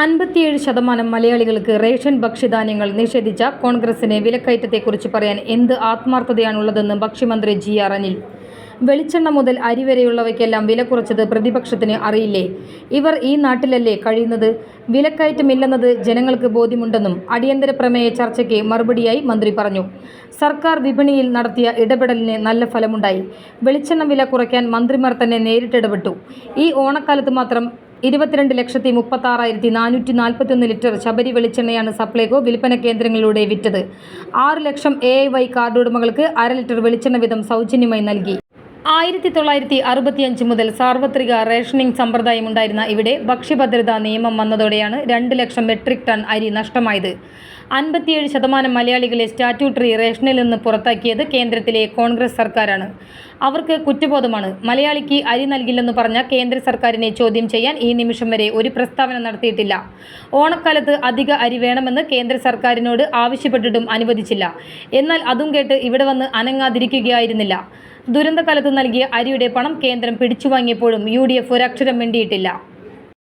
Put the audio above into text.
അൻപത്തിയേഴ് ശതമാനം മലയാളികൾക്ക് റേഷൻ ഭക്ഷ്യധാന്യങ്ങൾ നിഷേധിച്ച കോൺഗ്രസിന് വിലക്കയറ്റത്തെക്കുറിച്ച് പറയാൻ എന്ത് ആത്മാർത്ഥതയാണുള്ളതെന്ന് ഭക്ഷ്യമന്ത്രി ജി ആർ അനിൽ. വെളിച്ചെണ്ണ മുതൽ അരി വരെയുള്ളവയ്ക്കെല്ലാം വില കുറച്ചത് പ്രതിപക്ഷത്തിന് അറിയില്ലേ? ഇവർ ഈ നാട്ടിലല്ലേ കഴിയുന്നത്? വിലക്കയറ്റമില്ലെന്നത് ജനങ്ങൾക്ക് ബോധ്യമുണ്ടെന്നും അടിയന്തര പ്രമേയ ചർച്ചയ്ക്ക് മറുപടിയായി മന്ത്രി പറഞ്ഞു. സർക്കാർ വിപണിയിൽ നടത്തിയ ഇടപെടലിന് നല്ല ഫലമുണ്ടായി. വെളിച്ചെണ്ണ വില കുറയ്ക്കാൻ മന്ത്രിമാർ തന്നെ നേരിട്ടിടപെട്ടു. ഈ ഓണക്കാലത്ത് മാത്രം ഇരുപത്തിരണ്ട് ലക്ഷത്തി മുപ്പത്താറായിരത്തി നാനൂറ്റി നാൽപ്പത്തൊന്ന് ലിറ്റർ ശബരി വെളിച്ചെണ്ണയാണ് സപ്ലൈകോ വിൽപ്പന കേന്ദ്രങ്ങളിലൂടെ വിറ്റത്. ആറ് ലക്ഷം എ വൈ കാർഡ് ഉടമകൾക്ക് അര ലിറ്റർ വെളിച്ചെണ്ണ വീതം സൗജന്യമായി നൽകി. ആയിരത്തി തൊള്ളായിരത്തി അറുപത്തിയഞ്ച് മുതൽ സാർവത്രിക റേഷനിംഗ് സമ്പ്രദായം ഉണ്ടായിരുന്ന ഇവിടെ ഭക്ഷ്യഭദ്രതാ നിയമം വന്നതോടെയാണ് രണ്ട് ലക്ഷം മെട്രിക് ടൺ അരി നഷ്ടമായത്. അൻപത്തിയേഴ് ശതമാനം മലയാളികളെ സ്റ്റാറ്റ്യൂട്ടറി റേഷനിൽ നിന്ന് പുറത്താക്കിയത് കേന്ദ്രത്തിലെ കോൺഗ്രസ് സർക്കാരാണ്. അവർക്ക് കുറ്റബോധമാണ്. മലയാളിക്ക് അരി നൽകില്ലെന്ന് പറഞ്ഞ കേന്ദ്ര സർക്കാരിനെ ചോദ്യം ചെയ്യാൻ ഈ നിമിഷം വരെ ഒരു പ്രസ്താവന നടത്തിയിട്ടില്ല. ഓണക്കാലത്ത് അധിക അരി വേണമെന്ന് കേന്ദ്ര സർക്കാരിനോട് ആവശ്യപ്പെട്ടിട്ടും അനുവദിച്ചില്ല. എന്നാൽ അതും കേട്ട് ഇവിടെ വന്ന് അനങ്ങാതിരിക്കുകയായിരുന്നില്ല. ദുരന്തകാലത്ത് നൽകിയ അരിയുടെ പണം കേന്ദ്രം പിടിച്ചുവാങ്ങിയപ്പോഴും യു ഡി എഫ് ഒരക്ഷരം മിണ്ടിയിട്ടില്ല